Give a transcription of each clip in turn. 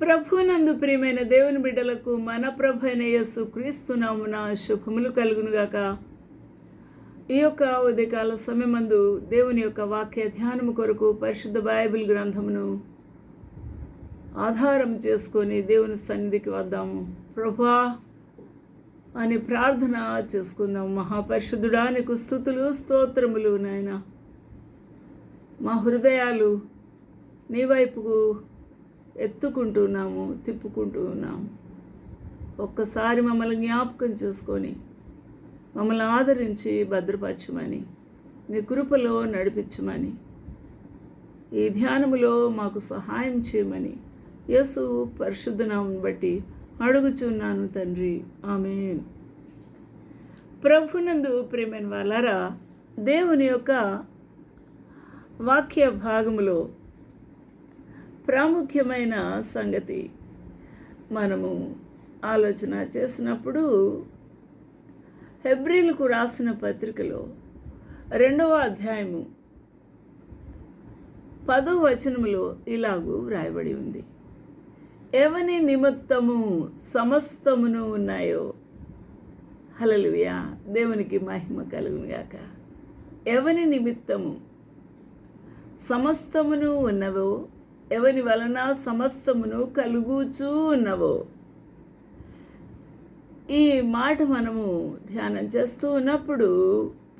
ప్రభునందు ప్రియమైన దేవుని బిడ్డలకు మన ప్రభు అయిన యస్సు క్రీస్తునామున శుభములు కలుగునుగాక. ఈ యొక్క ఉదయకాల సమయమందు దేవుని యొక్క వాక్య ధ్యానము కొరకు పరిశుద్ధ బైబిల్ గ్రంథమును ఆధారం చేసుకొని దేవుని సన్నిధికి వద్దాము. ప్రభా అని ప్రార్థన చేసుకుందాం. మహాపరిశుద్ధుడా నీకు స్థుతులు స్తోత్రములు నాయన. మా హృదయాలు నీ వైపుకు ఎత్తుకుంటున్నాము తిప్పుకుంటూ ఉన్నాము ఒక్కసారి మమ్మల్ని జ్ఞాపకం చేసుకొని మమ్మల్ని ఆదరించి భద్రపరచమని నీ కృపలో నడిపించమని ఈ ధ్యానములో మాకు సహాయం చేయమని యేసు పరిశుద్ధనామం బట్టి అడుగుచున్నాను తండ్రి. ఆమె ప్రభునందు ప్రేమైన వాళ్ళారా దేవుని యొక్క వాక్య భాగములో ప్రాముఖ్యమైన సంగతి. మనము ఆలోచన చేసినప్పుడు హెబ్రిల్కు రాసిన పత్రికలో రెండవ అధ్యాయము పదో వచనములో ఇలాగూ వ్రాయబడి ఉంది. ఎవని నిమిత్తము సమస్తమును ఉన్నాయో? హలలుయా దేవునికి మహిమ కలుగునుగాక ఎవని నిమిత్తము సమస్తమును ఉన్నవో? ఎవని వలన సమస్తమును కలుగుచూ ఉన్నవో ఈ మాట మనము ధ్యానం చేస్తూ ఉన్నప్పుడు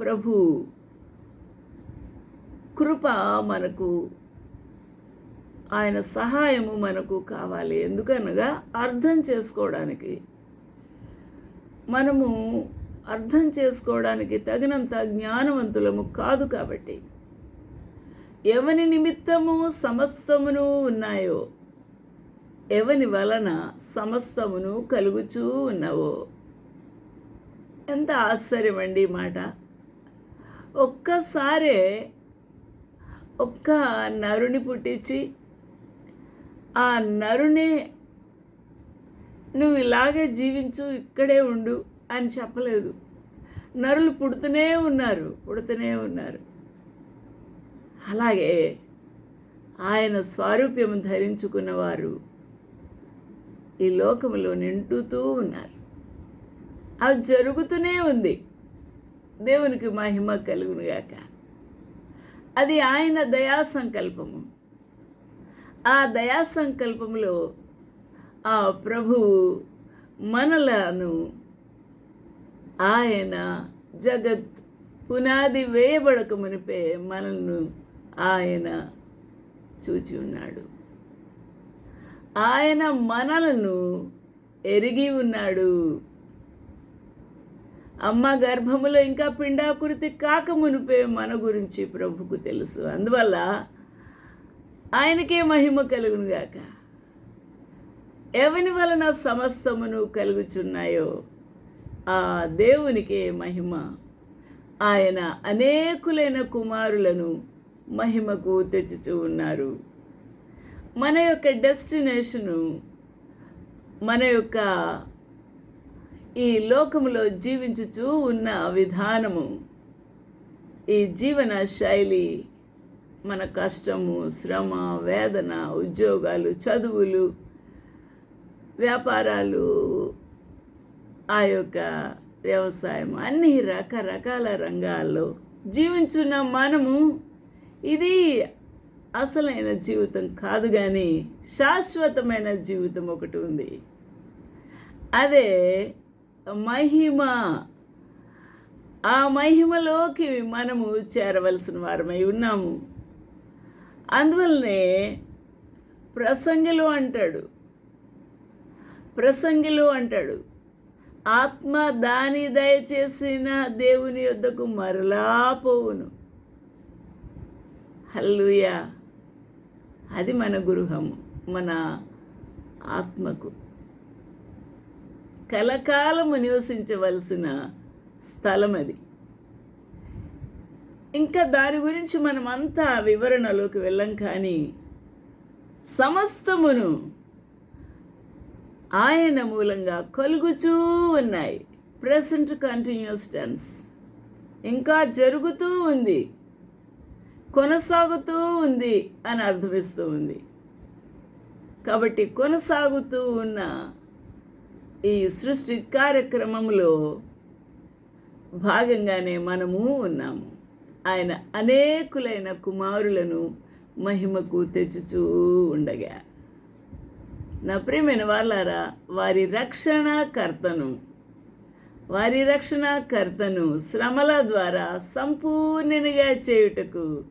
ప్రభు కృప మనకు ఆయన సహాయము మనకు కావాలి. ఎందుకనగా అర్థం చేసుకోవడానికి. మనము అర్థం చేసుకోవడానికి తగినంత జ్ఞానవంతులము కాదు కాబట్టి. ఎవని నిమిత్తము సమస్తమును ఉన్నాయో? ఎవని వలన సమస్తమును కలుగుచూ ఉన్నవో? ఎంత ఆశ్చర్యం అండి మాట. ఒక్కసారే ఒక్క నరుని పుట్టించి ఆ నరునే నువ్వు ఇలాగే జీవించు ఇక్కడే ఉండు అని చెప్పలేదు. నరులు పుడుతూనే ఉన్నారు పుడుతూనే ఉన్నారు. అలాగే ఆయన స్వారూప్యం ధరించుకున్నవారు ఈ లోకములో నిండుతూ ఉన్నారు. అవి జరుగుతూనే ఉంది. దేవునికి మహిమ కలుగునుగాక అది ఆయన దయా సంకల్పము ఆ దయా సంకల్పంలో ఆ ప్రభువు మనలను ఆయన జగత్ పునాది వేయబడక మునిపే మనల్ని ఆయన చూచి ఉన్నాడు. ఆయన మనలను ఎరిగి ఉన్నాడు. అమ్మ గర్భములో ఇంకా పిండాకృతి కాక మునిపే మన గురించి ప్రభుకు తెలుసు. అందువల్ల ఆయనకే మహిమ కలుగునుగాక ఎవని వలన సమస్తమును కలుగుచున్నాయో ఆ దేవునికే మహిమ. ఆయన అనేకులైన కుమారులను మహిమకు తెచ్చుచూ ఉన్నారు. మన యొక్క డెస్టినేషను మన యొక్క ఈ లోకములో జీవించుచూ ఉన్న విధానము ఈ జీవన శైలి మన కష్టము శ్రమ వేదన ఉద్యోగాలు చదువులు వ్యాపారాలు ఆ యొక్క వ్యవసాయం అన్ని రకరకాల రంగాల్లో జీవించున్న మనము ఇది అసలైన జీవితం కాదు కానీ శాశ్వతమైన జీవితం ఒకటి ఉంది. అదే మహిమ. ఆ మహిమలోకి మనము చేరవలసిన వారమై ఉన్నాము. అందువల్లనే ప్రసంగిలో అంటాడు. ప్రసంగిలో అంటాడు. ఆత్మ దాని దయచేసిన దేవుని యొద్దకు మరలా పోవును. హల్లుయా అది మన గృహము మన ఆత్మకు. కలకాలము నివసించవలసిన స్థలం అది. ఇంకా దాని గురించి మనం అంతా వివరణలోకి వెళ్ళం కానీ సమస్తమును ఆయన మూలంగా కలుగుచూ ఉన్నాయి. ప్రెసెంట్ కంటిన్యూస్ టెన్స్ ఇంకా జరుగుతూ ఉంది. కొనసాగుతూ ఉంది అని అర్థమిస్తూ ఉంది. కాబట్టి కొనసాగుతూ ఉన్న ఈ సృష్టి కార్యక్రమంలో భాగంగానే మనము ఉన్నాము. ఆయన అనేకులైన కుమారులను మహిమకు తెచ్చుచూ ఉండగా. నా ప్రియమైన వాళ్ళారా వారి రక్షణకర్తను వారి రక్షణకర్తను శ్రమల ద్వారా సంపూర్ణనిగా చేయుటకు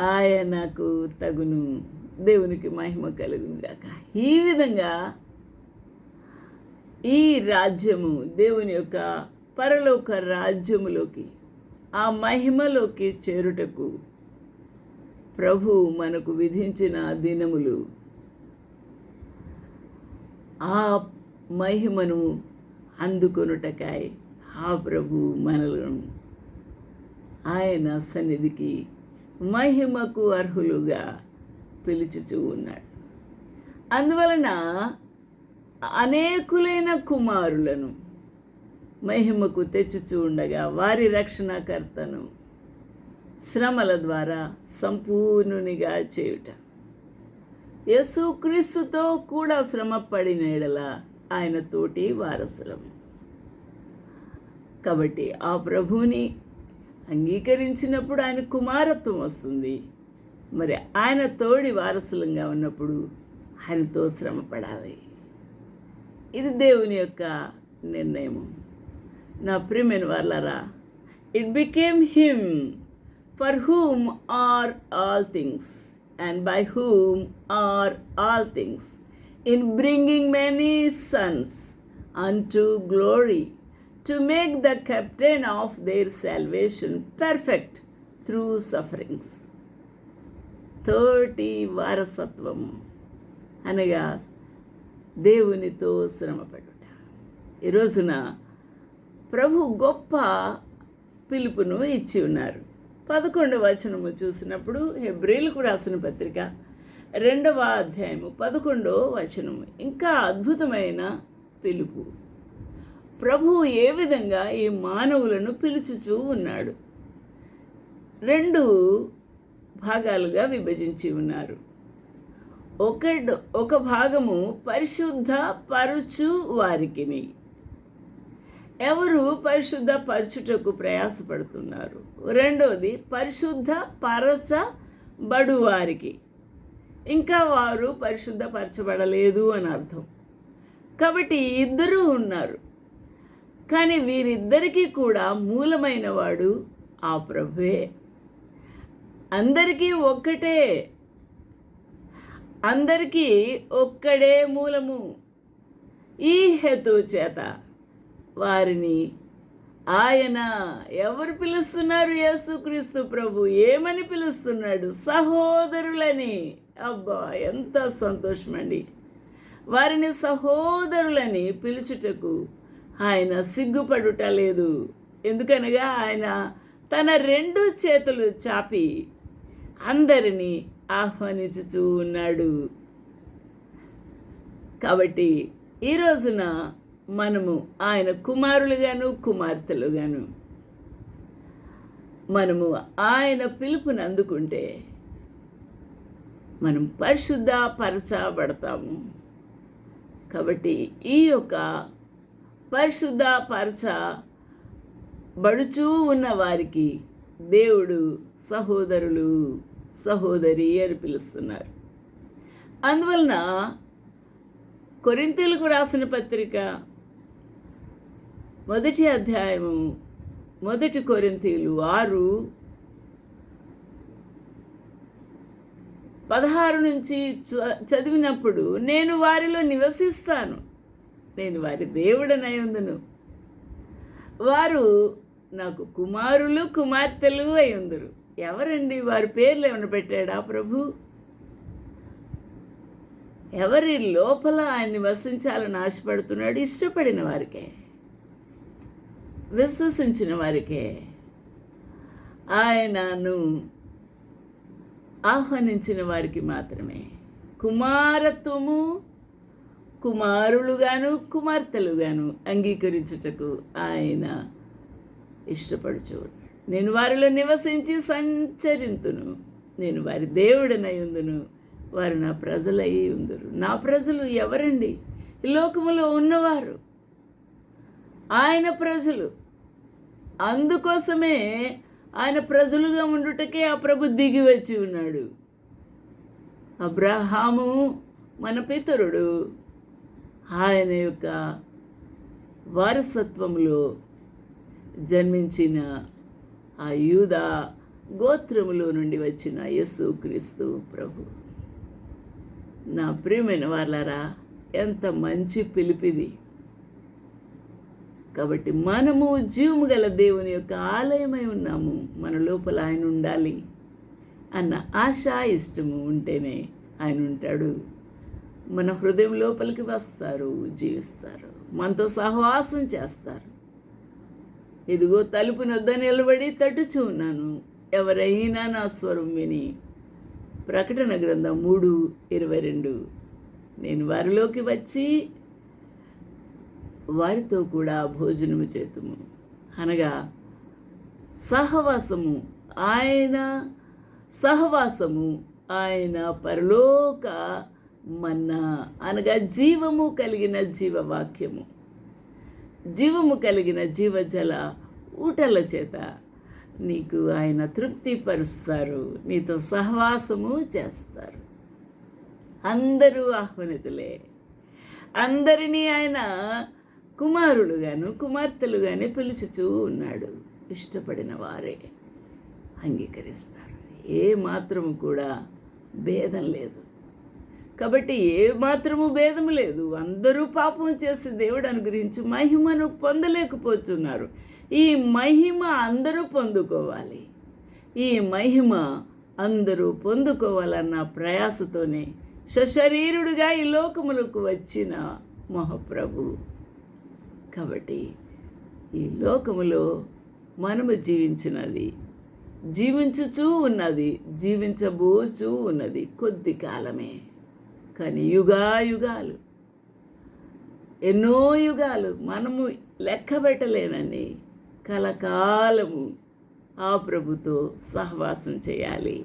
ఆయనకు తగును. దేవునికి మహిమ కలుగును గాక. ఈ విధంగా ఈ రాజ్యము దేవుని యొక్క పరలోక రాజ్యములోకి ఆ మహిమలోకి చేరుటకు ప్రభు మనకు విధించిన దినములు. ఆ మహిమను అందుకొనుటకాయ ఆ ప్రభు మనలను ఆయన సన్నిధికి మహిమకు అర్హులుగా పిలుచుచూ ఉన్నాడు. అందువలన అనేకులైన కుమారులను మహిమకు తెచ్చుచూ ఉండగా వారి రక్షణకర్తను శ్రమల ద్వారా సంపూర్ణునిగా చేయుట. యేసుక్రీస్తుతో కూడా శ్రమ పడిన ఎడల ఆయన తోటి వారసులం. కాబట్టి ఆ ప్రభువుని అంగీకరించినప్పుడు ఆయన కుమారత్వం వస్తుంది. మరి ఆయన తోడి వారసులంగా ఉన్నప్పుడు ఆయనతో శ్రమ పడాలి ఇది దేవుని యొక్క నిర్ణయము. నా ప్రియమైన వర్లరా it became him for whom are all things and by whom are all things in bringing many sons unto glory to make the captain of their salvation perfect through sufferings తోటి వారసత్వము అనగా దేవునితో శ్రమపడుట. ఈ రోజున ప్రభు గొప్ప పిలుపును ఇచ్చి ఉన్నారు. పదకొండవ వచనము చూసినప్పుడు హెబ్రిల్కు రాసిన పత్రిక రెండవ అధ్యాయము పదకొండవ వచనము. ఇంకా అద్భుతమైన పిలుపు. ప్రభువు ఏ విధంగా ఈ మానవులను పిలుచుచూ ఉన్నాడు? రెండు భాగాలుగా విభజించి ఉన్నారు. ఒక ఒక భాగము పరిశుద్ధ పరుచు వారికిని. ఎవరు పరిశుద్ధ పరచుటకు ప్రయాసపడుతున్నారు? రెండవది పరిశుద్ధ పరచబడు వారికి. ఇంకా వారు పరిశుద్ధపరచబడలేదు అని అర్థం. కాబట్టి ఇద్దరూ ఉన్నారు. కానీ వీరిద్దరికీ కూడా మూలమైన వాడు ఆ ప్రభువే. అందరికీ ఒక్కటే. అందరికీ ఒక్కడే మూలము. ఈ హేతు చేత వారిని ఆయన ఎవరు పిలుస్తున్నారు? యేసుక్రీస్తు ప్రభు ఏమని పిలుస్తున్నాడు? సహోదరులని. అబ్బా ఎంత సంతోషమండి. వారిని సహోదరులని పిలుచుటకు ఆయన సిగ్గుపడుట లేదు. ఎందుకనగా ఆయన తన రెండు చేతులు చాపి అందరినీ ఆహ్వానించుచూ ఉన్నాడు. కాబట్టి ఈ రోజున మనము ఆయన కుమారులుగాను కుమార్తెలుగాను మనము ఆయన పిలుపుని అందుకుంటే మనం పరిశుద్ధపరచబడతాము. కాబట్టి ఈ యొక్క పరిశుద్ధ పరచ బడుచూ ఉన్న వారికి దేవుడు సహోదరులు సహోదరి అని పిలుస్తున్నారు. అందువలన కొరింతలకు రాసిన పత్రిక మొదటి అధ్యాయము మొదటి కొరింతీలు ఆరు పదహారు నుంచి చదివినప్పుడు నేను వారిలో నివసిస్తాను. నేను వారి దేవుడనై ఉందును. వారు నాకు కుమారులు కుమార్తెలు అయి ఉందరు. ఎవరండి? వారి పేర్లు ఏమైనా పెట్టాడా ప్రభు? ఎవరి లోపల ఆయన్ని వసించాలని ఆశపడుతున్నాడు? ఇష్టపడిన వారికే. విశ్వసించిన వారికే. ఆయనను ఆహ్వానించిన వారికి మాత్రమే. కుమారత్వము కుమారులుగాను కుమార్తెలుగాను అంగీకరించుటకు ఆయన ఇష్టపడుచు నేను వారిలో నివసించి సంచరింతును. నేను వారి దేవుడనై ఉందును. వారు నా ప్రజలై ఉందరు. నా ప్రజలు ఎవరండి? ఈ లోకములో ఉన్నవారు. ఆయన ప్రజలు. అందుకోసమే ఆయన ప్రజలుగా ఉండుటకే ఆ ప్రభు దిగి వచ్చి ఉన్నాడు. అబ్రహాము మన పితరుడు. ఆయన యొక్క వారసత్వంలో జన్మించిన ఆ యూద గోత్రములో నుండి వచ్చిన యేసు క్రీస్తు ప్రభు. నా ప్రియమైన వాళ్ళారా ఎంత మంచి పిలిపిది. కాబట్టి మనము జీవము గల దేవుని యొక్క ఆలయమై ఉన్నాము. మన లోపల ఆయన ఉండాలి అన్న ఆశ ఇష్టము ఉంటేనే ఆయన ఉంటాడు. మన హృదయం లోపలికి వస్తారు జీవిస్తారు. మనతో సహవాసం చేస్తారు. ఇదిగో తలుపు నొద్ద నిలబడి తట్టుచు ఉన్నాను. ఎవరైనా నా స్వరం విని ప్రకటన గ్రంథం మూడు ఇరవై రెండు. నేను వారిలోకి వచ్చి వారితో కూడా భోజనము చేతుము. అనగా సహవాసము ఆయన సహవాసము ఆయన పరలోక మన్నా అనగా జీవము కలిగిన జీవవాక్యము. జీవము కలిగిన జీవజల ఊటల చేత నీకు ఆయన తృప్తిపరుస్తారు. నీతో సహవాసము చేస్తారు. అందరూ ఆహ్వానితులే. అందరినీ ఆయన కుమారులుగాను కుమార్తెలుగానే పిలుచుచూ ఉన్నాడు. ఇష్టపడిన వారే అంగీకరిస్తారు. ఏ మాత్రము కూడా భేదం లేదు. కాబట్టి ఏ మాత్రము భేదం లేదు. అందరూ పాపం చేసి దేవుడు అనుగ్రహించి మహిమను పొందలేకపోతున్నారు. ఈ మహిమ అందరూ పొందుకోవాలి. ఈ మహిమ అందరూ పొందుకోవాలన్న ప్రయాసతోనే సశరీరుడుగా ఈ లోకములకు వచ్చిన మహాప్రభు. కాబట్టి ఈ లోకములో మనము జీవించినది జీవించుచూ ఉన్నది జీవించబోచూ ఉన్నది కొద్ది కాలమే. కానీ యుగాయుగాలు. ఎన్నో యుగాలు మనము లెక్కబెట్టలేనని కలకాలము ఆ ప్రభుతో సహవాసం చేయాలి.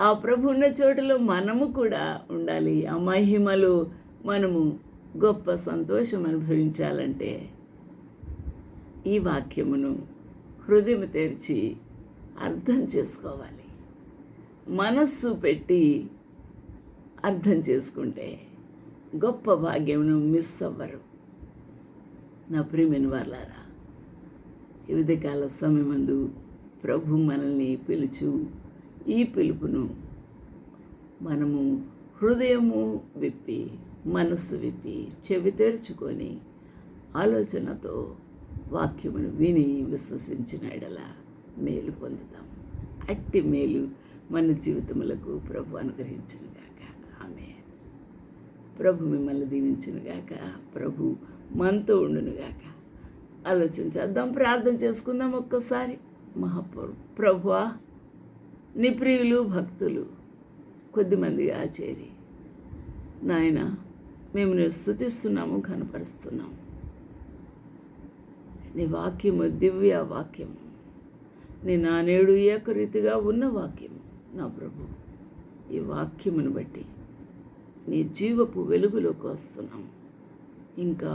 ఆ ప్రభు ఉన్న చోటులో మనము కూడా ఉండాలి. ఆ మహిమలో మనము గొప్ప సంతోషం అనుభవించాలంటే ఈ వాక్యమును హృదయం తెరిచి అర్థం చేసుకోవాలి. మనస్సు పెట్టి అర్థం చేసుకుంటే గొప్ప భాగ్యమును మిస్ అవ్వరు. నా ప్రియమైన వాళ్ళారా వివిధ కాల సమయమందు ప్రభు మనల్ని పిలుచు ఈ పిలుపును మనము హృదయము విప్పి మనస్సు విప్పి చెవి తెరుచుకొని ఆలోచనతో వాక్యమును విని విశ్వసించిన ఎడల మేలు పొందుతాం. అట్టి మేలు మన జీవితములకు ప్రభు అనుగ్రహించిన. ప్రభు మిమ్మల్ని దీవించునుగాక ప్రభు మనతో ఉండునుగాక ఆలోచించేద్దాం ప్రార్థన చేసుకుందాం ఒక్కసారి. మహాప్రభు ప్రభువా నీ ప్రియులు భక్తులు కొద్దిమందిగా చేరి నాయన మేము నేను స్థుతిస్తున్నాము కనపరుస్తున్నాము నీ వాక్యము దివ్య వాక్యము. నీ నానేడు ఏకరీతిగా ఉన్న వాక్యం నా ప్రభు ఈ వాక్యమును బట్టి నీ జీవపు వెలుగులోకి వస్తున్నాం. ఇంకా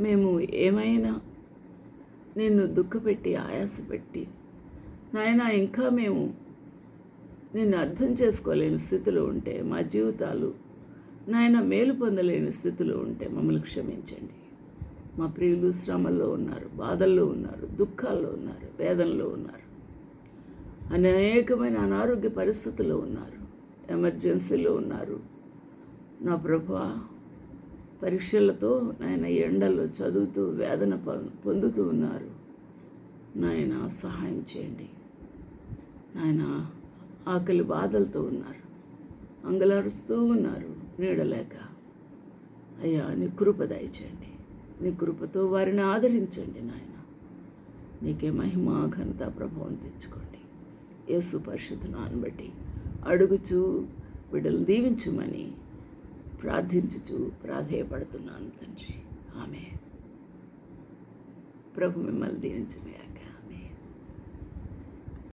మేము ఏమైనా నిన్ను దుఃఖపెట్టి ఆయాసపెట్టి నాయన ఇంకా మేము నిన్ను అర్థం చేసుకోలేని స్థితిలో ఉంటే మా జీవితాలు నాయన మేలు పొందలేని స్థితిలో ఉంటే మమ్మల్ని క్షమించండి. మా ప్రియులు శ్రమల్లో ఉన్నారు బాధల్లో ఉన్నారు దుఃఖాల్లో ఉన్నారు వేదనలో ఉన్నారు. అనేకమైన అనారోగ్య పరిస్థితుల్లో ఉన్నారు ఎమర్జెన్సీలో ఉన్నారు నా ప్రభు పరీక్షలతో నాయన ఎండల్లో చదువుతూ వేదన పొ- పొందుతూ ఉన్నారు. నాయన సహాయం చేయండి. నాయన ఆకలి బాధలతో ఉన్నారు. అంగలారుస్తూ ఉన్నారు నీడలేక. అయ్యా నీ కృప దయచేయండి. నీ కృపతో వారిని ఆదరించండి నాయన. నీకే మహిమ ఘనత ప్రభావం తెచ్చుకోండి. యేసు పరిశుద్ధనాన్ని బట్టి అడుగుచు బిడ్డలు దీవించమని ప్రార్థించుచు ప్రాధేయపడుతున్నాను తండ్రి. ఆమె ప్రభు మిమ్మల్ని దీవించమయ్యాక.